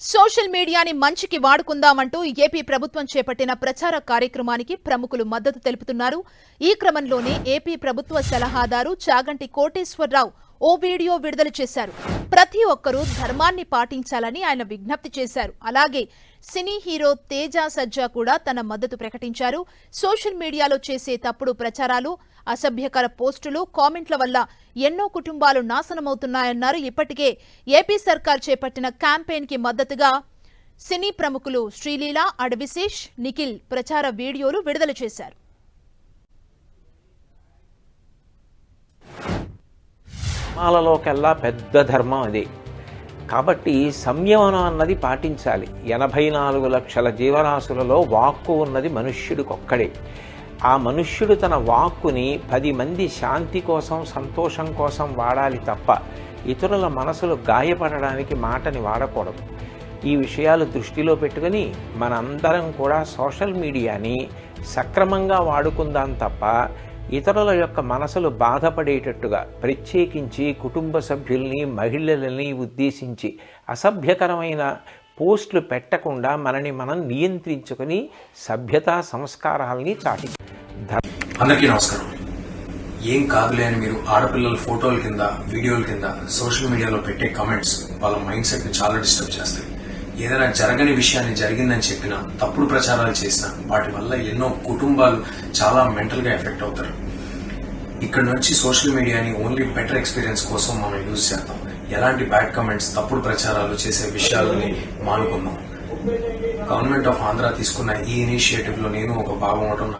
Social మీడియాని మంచికి వాడుకుందామంటూ AP ప్రభుత్వం చేపట్టిన ప్రచార కార్యక్రమానికి ప్రముఖులు మద్దతు తెలుపుతున్నారు. ఈ క్రమంలోనే ఏపీ ప్రభుత్వ సలహాదారు చాగంటి కోటేశ్వరరావు ఓ వీడియో విడుదల చేశారు. ప్రతి ఒక్కరూ ధర్మాన్ని పాటించాలని ఆయన విజ్ఞప్తి చేశారు. అలాగే సినీ హీరో తేజ సజ్జా కూడా తన మద్దతు ప్రకటించారు. సోషల్ మీడియాలో చేసే తప్పుడు ప్రచారాలు అసభ్యకర పోస్టులు కామెంట్ల వల్ల ఎన్నో కుటుంబాలు నాశనమవుతున్నాయన్నారు. ఇప్పటికే ఏపీ సర్కార్ చేపట్టిన క్యాంపెయిన్కి మద్దతుగా సినీ ప్రముఖులు శ్రీలీల అడవిశేష్ నిఖిల్ ప్రచార వీడియోలు విడుదల చేశారు. మాలలోకెల్లా పెద్ద ధర్మం అది. కాబట్టి సంయమనం అన్నది పాటించాలి. ఎనభై నాలుగు లక్షల జీవరాశులలో వాక్కు ఉన్నది మనుష్యుడికొక్కడే. ఆ మనుష్యుడు తన వాక్కుని పది మంది శాంతి కోసం సంతోషం కోసం వాడాలి తప్ప ఇతరుల మనసులు గాయపడడానికి మాటని వాడకూడదు. ఈ విషయాలు దృష్టిలో పెట్టుకుని మనందరం కూడా సోషల్ మీడియాని సక్రమంగా వాడుకుందాం తప్ప ఇతరుల యొక్క మనసులు బాధపడేటట్టుగా ప్రత్యేకించి కుటుంబ సభ్యుల్ని మహిళలని ఉద్దేశించి అసభ్యకరమైన పోస్టులు పెట్టకుండా మనని మనం నియంత్రించుకొని సభ్యతా సంస్కారాలని చాటి అందరికీ నమస్కారం. ఏం కాదులే అని మీరు ఆడపిల్లల ఫోటోల కింద వీడియోల కింద సోషల్ మీడియాలో పెట్టే కమెంట్స్ వాళ్ళ మైండ్ సెట్ని చాలా డిస్టర్బ్ చేస్తాయి. ఏదైనా జరగని విషయాన్ని జరిగిందని చెప్పినా తప్పుడు ప్రచారాలు చేసినా వాటి వల్ల ఎన్నో కుటుంబాలు చాలా మెంటల్గా ఎఫెక్ట్ అవుతారు. ఇక్కడ నుంచి సోషల్ మీడియాని ఓన్లీ బెటర్ ఎక్స్పీరియన్స్ కోసం మనం యూజ్ చేద్దాం. ఎలాంటి బ్యాడ్ కమెంట్స్ తప్పుడు ప్రచారాలు చేసే విషయాలని మానుకుందాం. గవర్నమెంట్ ఆఫ్ ఆంధ్ర తీసుకున్న ఈ ఇనిషియేటివ్లో నేను ఒక భాగం అవటం